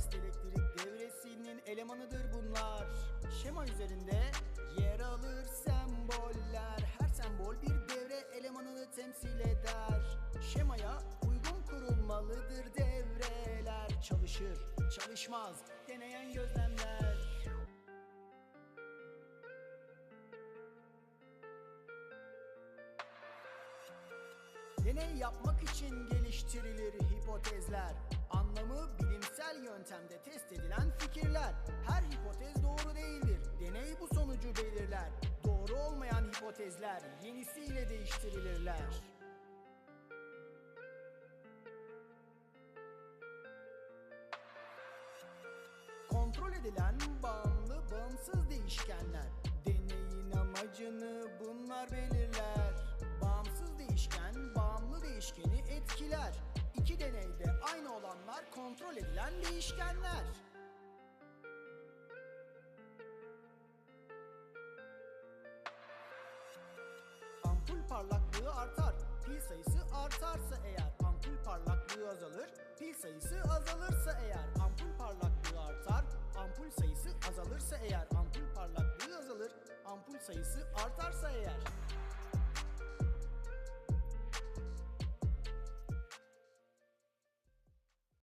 Basit elektrik devresinin elemanıdır bunlar. Şema üzerinde yer alır semboller. Her sembol bir devre elemanını temsil eder. Şemaya uygun kurulmalıdır devreler. Çalışır, çalışmaz, deneyen gözlemler Deney yapmak için geliştirilir hipotezler yöntemde test edilen fikirler. Her hipotez doğru değildir. Deney bu sonucu belirler. Doğru olmayan hipotezler yenisiyle değiştirilirler. Kontrol edilen bağımlı bağımsız değişkenler. Deneyin amacını bunlar belirler kontrol edilen değişkenler Ampul parlaklığı artar. Pil sayısı artarsa eğer ampul parlaklığı azalır. Pil sayısı azalırsa eğer ampul parlaklığı artar. Ampul sayısı azalırsa eğer ampul parlaklığı azalır. Ampul sayısı artarsa eğer